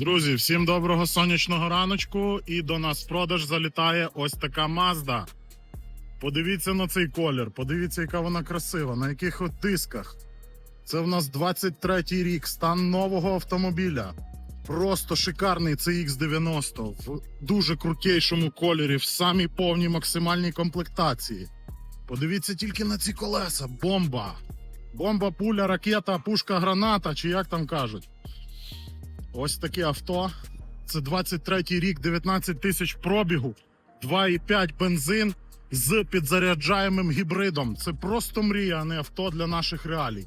Друзі, всім доброго сонячного раночку. І до нас в продаж залітає ось така Mazda. Подивіться на цей колір, подивіться, яка вона красива, на яких от дисках. Це в нас 23-й рік, стан нового автомобіля. Просто шикарний CX90 в дуже крутейшому кольорі, в самій повній максимальній комплектації. Подивіться тільки на ці колеса. Бомба! Бомба, пуля, ракета, пушка, граната, чи як там кажуть. Ось таке авто. Це 23-й рік, 19 тисяч пробігу, 2,5 бензин з підзаряджаємим гібридом. Це просто мрія, а не авто для наших реалій.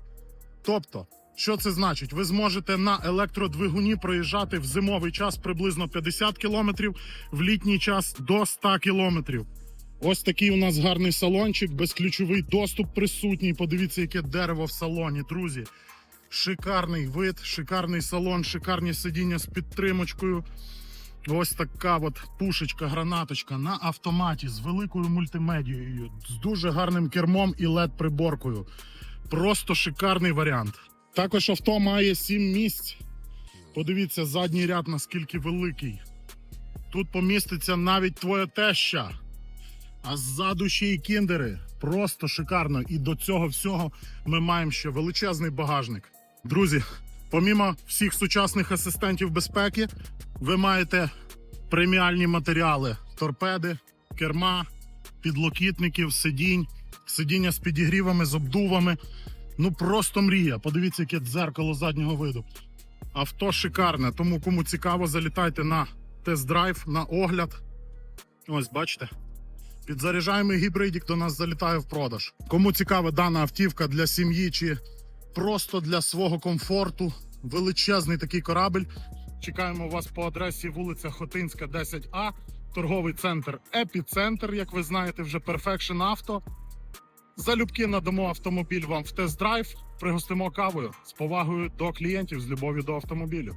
Тобто, що це значить? Ви зможете на електродвигуні проїжджати в зимовий час приблизно 50 кілометрів, в літній час до 100 кілометрів. Ось такий у нас гарний салончик, безключовий доступ присутній. Подивіться, яке дерево в салоні, друзі. Шикарний вид, шикарний салон, шикарні сидіння з підтримочкою. Ось така от пушечка, гранаточка на автоматі з великою мультимедією, з дуже гарним кермом і led приборкою. Просто шикарний варіант. Також авто має 7 місць. Подивіться, задній ряд наскільки великий. Тут поміститься навіть твоя теща. А ззаду ще й кіндери. Просто шикарно. І до цього всього ми маємо ще величезний багажник. Друзі, помімо всіх сучасних асистентів безпеки, ви маєте преміальні матеріали: торпеди, керма, підлокітників, сидінь, сидіння з підігрівами, з обдувами. Ну просто мрія. Подивіться, яке дзеркало заднього виду. Авто шикарне, тому кому цікаво, залітайте на тест-драйв, на огляд. Ось, бачите. Підзаряджаємий гібридік до нас залітає в продаж. Кому цікава дана автівка для сім'ї чи просто для свого комфорту, величезний такий корабель. Чекаємо вас по адресі вулиця Хотинська, 10А, торговий центр Епіцентр, як ви знаєте, вже Perfection Auto. Залюбки надамо автомобіль вам в тест-драйв, пригостимо кавою з повагою до клієнтів з любов'ю до автомобілю.